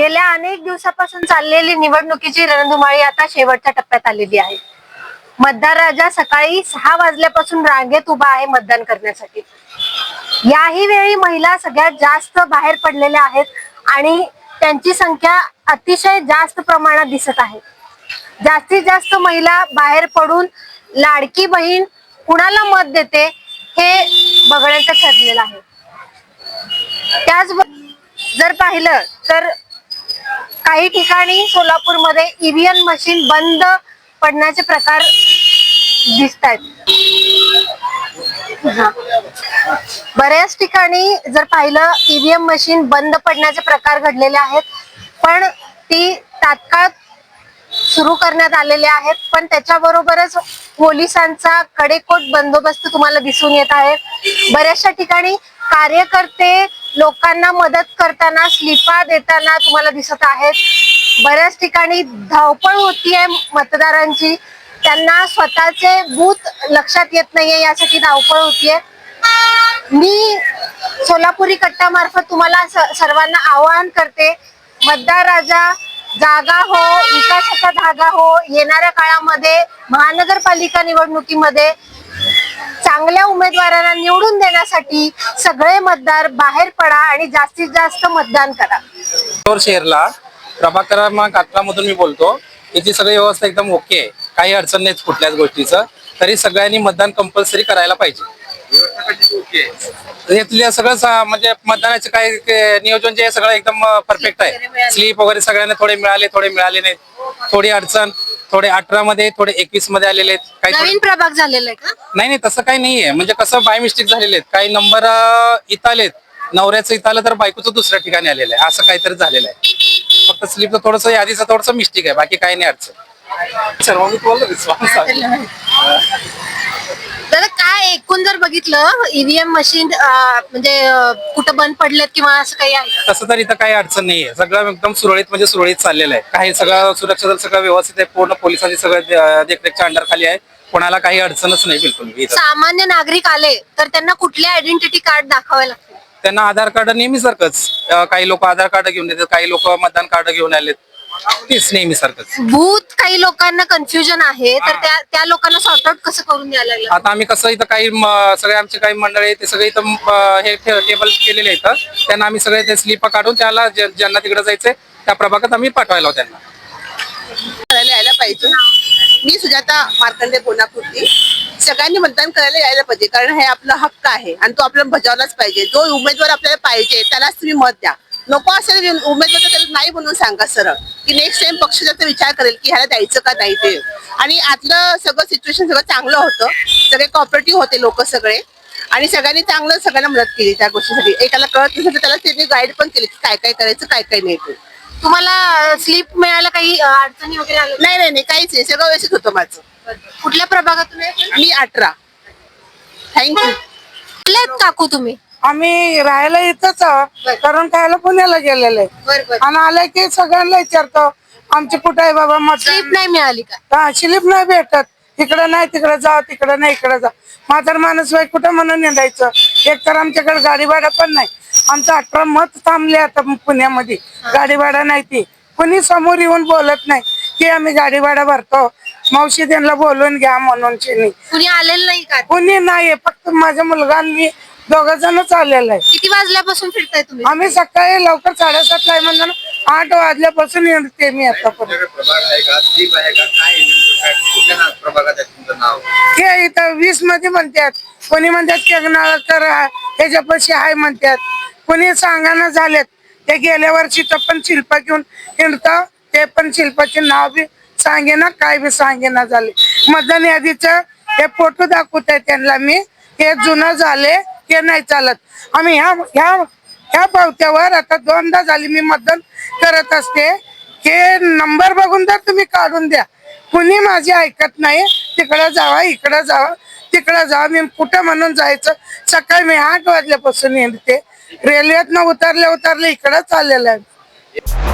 गेल्या अनेक दिवसापासून चाललेली निवडणुकीची रणधुमाळी आता शेवटच्या टप्प्यात आलेली आहे. मतदार राजा सकाळी सहा वाजल्यापासून रांगेत उभा आहे मतदान करण्यासाठी. याही वेळी महिला सगळ्यात जास्त बाहेर पडलेल्या आहेत आणि त्यांची संख्या अतिशय जास्त प्रमाणात दिसत आहे. जास्तीत जास्त महिला बाहेर पडून लाडकी बहीण कुणाला मत देते हे बघण्याचं ठरलेलं आहे. त्याच जर पाहिलं तर काही ठिकाणी सोलापूरमध्ये ईव्हीएम मशीन बंद पडण्याचे प्रकार दिसत आहेत बऱ्याच ठिकाणी जर पाहिलं ईव्हीएम मशीन बंद पडण्याचे प्रकार घडलेले आहेत. पण ती तात्काळ सुरू करण्यात आलेले आहेत. पण त्याच्याबरोबरच पोलिसांचा कडेकोट बंदोबस्त तुम्हाला दिसून येत आहे. बऱ्याचशा ठिकाणी कार्यकर्ते लोकांना मदत करताना स्लिपा देताना तुम्हाला दिसत आहेत. बऱ्याच ठिकाणी धावपळ होतीये मतदारांची. त्यांना स्वतःचे बूथ लक्षात येत नाहीये यासाठी धावपळ होतीये. मी सोलापुरी कट्टामार्फत तुम्हाला सर्वांना आवाहन करते मतदार राजा जागा हो विकासाचा धागा हो येणाऱ्या काळामध्ये महानगरपालिका निवडणुकीमध्ये चांगल्या उमेदवारांना निवडून देण्यासाठी सगळे मतदार बाहेर पडा आणि जास्तीत जास्त मतदान करा. शहरला प्रभाग क्रमांक अठरा मधून मी बोलतो इथे सगळी व्यवस्था एकदम ओके आहे. काही अडचण नाही कुठल्याच गोष्टीचं. तरी सगळ्यांनी मतदान कंपल्सरी करायला पाहिजे. इथल्या सगळं म्हणजे मतदानाचं काय नियोजन जे सगळं एकदम परफेक्ट आहे. स्लीप वगैरे सगळ्यांना थोडे मिळाले थोडे मिळाले नाहीत. थोडी अडचण. थोडे अठरा मध्ये थोडे एकवीसमध्ये आलेले आहेत. काही थोडे- नवीन प्रभाग झालेला आहे का? नाही नाही तसं काही नाहीये. म्हणजे कसं बाय मिस्टेक झालेले आहेत. काही नंबर इथं आलेत. नवऱ्याचं इथं आलं तर बायकोचं दुसऱ्या ठिकाणी आलेलं आहे. असं काहीतरी झालेलं आहे. फक्त स्लिपचं थोडस यादीचं थोडस मिस्टेक आहे. बाकी काही नाही अडचण. सर्व मी बोललो response आहे. एकूण जर बघितलं ईव्हीएम मशीन म्हणजे कुठं बंद पडलेत किंवा असं काही आहे? तसं तर इथं काही अडचण नाहीये. सगळं एकदम सुरळीत म्हणजे सुरळीत चाललेलं आहे. काही सगळं सुरक्षा दल सगळं व्यवस्थित आहे. पूर्ण पोलिसांची सगळं देखरेखच्या अंडर खाली आहे. कोणाला काही अडचणच नाही बिलकुल इथं. सामान्य नागरिक आले तर त्यांना कुठले आयडेंटिटी कार्ड दाखवावे लागते त्यांना आधार कार्ड नेहमी सारखंच अं, काही लोक आधार कार्ड घेऊन येतात काही लोक मतदान कार्ड घेऊन आलेत. तेच नेहमी सारखंच भूत काही लोकांना कन्फ्युजन आहे तर त्या त्या लोकांना सॉर्ट आउट कसं करून द्यायला लागलं? आता आम्ही कसं इथं काही म- सगळे आमचे काही मंडळी आहेत, ते सगळे इथं हे टेबल केलेले आहेत. त्यांना आम्ही सगळे ते स्लिप काढून त्याला ज्यांना तिकडे जायचंय त्या प्रभागात आम्ही पाठवायला लावू त्यांना. करायला यायला पाहिजे. मी सुजाता मार्कंडे बोनापुरती सगळ्यांनी मतदान करायला यायला पाहिजे कारण हे आपला हक्क आहे आणि तो आपल्याला बजावलाच पाहिजे. जो उमेदवार आपल्याला पाहिजे त्यालाच तुम्ही मत द्या. नको असेल उमेदवार त्याला नाही म्हणून सांगा सरळ. की नेक्स्ट टाइम पक्ष त्याचा विचार करेल की ह्याला द्यायचं का नाही ते. आणि आतलं सगळं सिच्युएशन सगळं चांगलं होतं. सगळे कॉपरेटिव्ह होते लोक सगळे. आणि सगळ्यांनी चांगलं सगळ्यांना मदत केली त्या गोष्टीसाठी. एकाला कळत नसेल तर त्याला त्यांनी गाईड पण केली की काय काय करायचं काय काय नाही ते. तुम्हाला स्लिप मिळायला काही अडचणी वगैरे आल्या? नाही नाही नाही काहीच नाही. सगळं व्यवस्थित होतं माझं. कुठल्या प्रभागातून आहे? मी अठरा. थँक्यू कुठले आहेत काकू तुम्ही? आम्ही राहायला इथंच आहोत कारण खायला पुण्याला गेलेले. आणि आलं की सगळ्यांना विचारतो आमचे कुठं आहे बाबा स्लिप नाही मिळाली का? हा स्लिप नाही भेटत. इकडं नाही तिकडं जा तिकडं नाही इकडं जा म्हातार माणूस बाई कुठं म्हणून निघायचं एक तर आमच्याकडे गाडी भाडा पण नाही. आमचं अठरा मत थांबले आता पुण्यामध्ये. गाडी भाडा नाही ती. कुणी समोर येऊन बोलत नाही की आम्ही गाडी भाडा भरतो. मावशी त्यांना बोलून घ्या म्हणून कुणी आलेलं नाही का? कुणी नाही फक्त माझा मुलगा मी दोघ जणच आलेला आहे. किती वाजल्यापासून फिरताय तुम्ही? आम्ही सकाळी लवकर साडेसात ला आहे म्हणजे आठ वाजल्यापासून येते मी आतापर्यंत. प्रभाग आहे का? स्लीप आहे का? काय आहे नेमकं? काय कुठल्या ना- प्रभागात आहे तुमचं नाव? ते इथं वीसमध्ये म्हणतात. कोणी म्हणतात केगनाळकर ह्याच्यापाशी आहे म्हणतात. कोणी सांगाना झालेत. ते गेल्या वर्षीचं पण शिल्पा घेऊन हिंडतं. ते पण शिल्पाचे नाव बी सांगेना काय बी सांगेना झाले. मतदान यादीचं हे फोटो दाखवत आहे त्यांना मी. हे जुनं झाले. हे नाही चालत. आम्ही ह्या ह्या ह्या पावत्यावर आता दोनदा झाली मी मतदान करत असते. हे नंबर बघून तर तुम्ही काढून द्या. कुणी माझी ऐकत नाही तिकडं जावा इकडं जावा तिकडं जावा. मी कुठं म्हणून जायचं? सकाळी मी आठ वाजल्यापासून येते. रेल्वेतनं उतरले उतरले इकडं चाललेलं आहे.